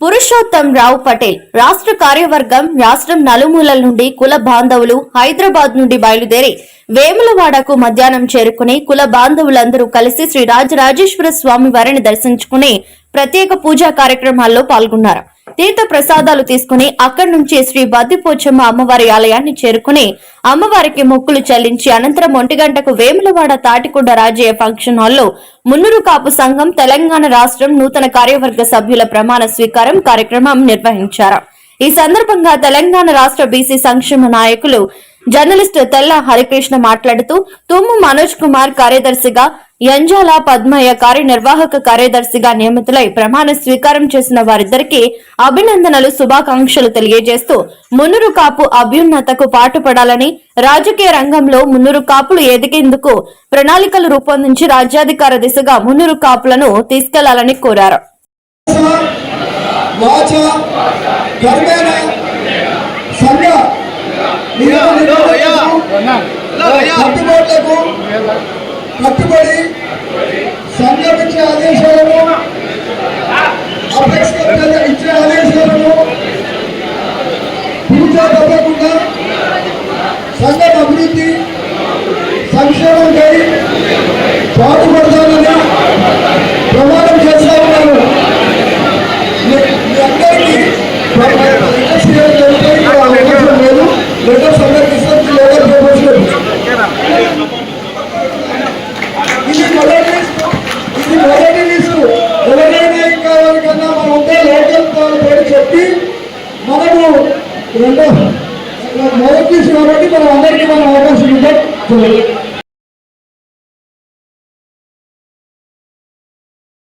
పురుషోత్తం రావు పటేల్ రాష్ట్ర కార్యవర్గం రాష్ట్రం నలుమూలల నుండి కుల బాంధవులు హైదరాబాద్ నుండి బయలుదేరి వేములవాడకు మధ్యాహ్నం చేరుకుని కుల బాంధవులందరూ కలిసి శ్రీ రాజరాజేశ్వర స్వామి వారిని దర్శించుకుని ప్రత్యేక పూజా కార్యక్రమాల్లో పాల్గొన్నారు. తీర్థ ప్రసాదాలు తీసుకుని అక్కడి నుంచి శ్రీ బద్దిపోచమ్మ అమ్మవారి ఆలయాన్ని చేరుకుని అమ్మవారికి మొక్కులు చెల్లించి అనంతరం ఒంటి గంటకు వేములవాడ తాటికొండ రాజయ్య ఫంక్షన్ హాల్లో మున్నూరు కాపు సంఘం తెలంగాణ రాష్ట్రం నూతన కార్యవర్గ సభ్యుల ప్రమాణ స్వీకారం కార్యక్రమం నిర్వహించారు. ఈ సందర్భంగా తెలంగాణ రాష్ట్ర బీసీ సంక్షేమ నాయకులు జర్నలిస్ట్ తెల్ల హరికృష్ణ మాట్లాడుతూ తుమ్ము మనోజ్ కుమార్ కార్యదర్శిగా యంజాల పద్మయ్య కార్యనిర్వాహక కార్యదర్శిగా నియమితులై ప్రమాణ స్వీకారం చేసిన వారిద్దరికీ అభినందనలు శుభాకాంక్షలు తెలియజేస్తూ మున్నురు కాపు అభ్యున్నతకు పాటుపడాలని రాజకీయ రంగంలో మున్నురు కాపులు ఎదిగేందుకు ప్రణాళికలు రూపొందించి రాజ్యాధికార దిశగా మున్నురు కాపులను తీసుకెళ్ళాలని కోరారు. సంఘ కట్టుబడి సంఘం ఇచ్చే ఆదేశాలను అపేక్షిత ఇచ్చే ఆదేశాలను పూజా తప్పకుండా సంఘం అభివృద్ధి సంక్షేమంపై పాటుపడతానని మొదటి లిస్టు ఎవరైనా కావాలి ఎవరికన్నా మనం ఉంటే లోకల్ పేరు చెప్పి మనము రెండో మొదటి లిస్టు కాబట్టి మనం అందరికీ మనం అవకాశం ఇద్దాం